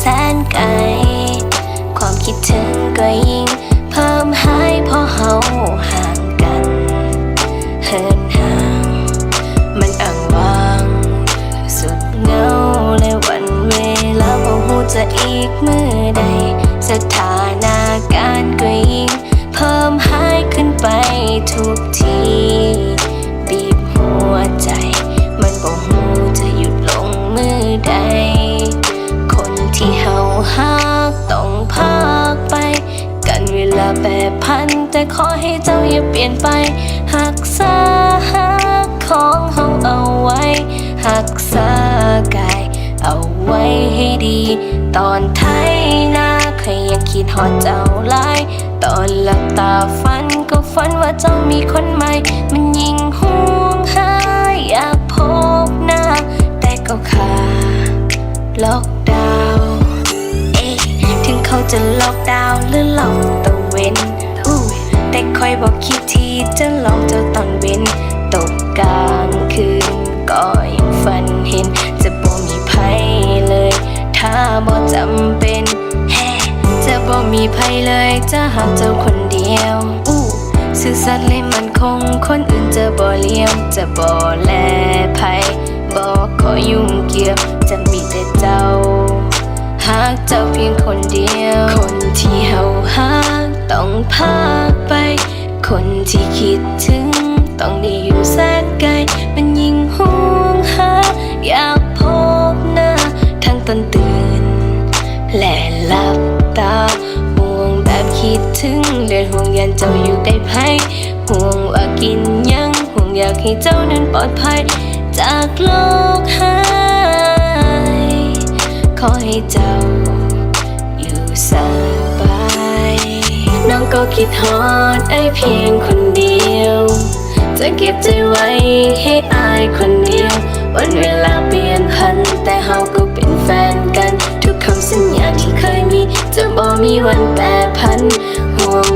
แสนไกล ความคิดถึงก็ยิ่ง พัน แต่ขอให้เจ้าอย่าเปลี่ยนไป หักษาหักของเฮาเอาไว้ หักษากาย เอาไว้ให้ดี ตอนไทยนาเคยยังคิดหอดเจ้าลายตอนหลับตาฝันก็ฝันว่าเจ้ามีคนใหม่ มันยิ่งห่วงหาอยากพบหน้า แต่ก็ขาล็อกดาวน์เอ๊ะถึงเขาจะล็อกดาวน์หรือล็อกตะเวน แต่คอยบอกคิดทีจะลองเจ้าตอนเว้นตกกลางคืนก็ยังฝันเห็น จะบ่มีภัยเลย ถ้าบ่จำเป็นแฮจะบ่มีภัยเลยจะหากเจ้าคนเดียวอู้ซื่อสัตย์เลยมันคงคนอื่นจะบ่เลี้ยวจะบ่แลภัยบ่ขอยุ่งเกี่ยวจะมีแต่เจ้า หากเจ้าเพียงคนเดียว ต้องพากไป คนที่คิดถึง ต้องได้อยู่แสนไกล มันยิ่งห่วงหา อยากพบหน้า ทั้งตอนตื่น และหลับตาห่วงแบบคิดถึงเลือนห่วงยันเจ้าอยู่ได้ไพ่ห่วงว่ากินยัง ห่วงอยากให้เจ้านั้นปลอดภัย จากโลกหาย ขอให้เจ้าอยู่สบาย ก็คิดฮอดไอเพียงคนเดียว จะเก็บใจไว้ให้อายคนเดียว วันเวลาเปลี่ยนพัน แต่เฮาก็เป็นแฟนกัน ทุกคำสัญญาที่เคยมี จะบ่มีวันแปรพันห่วง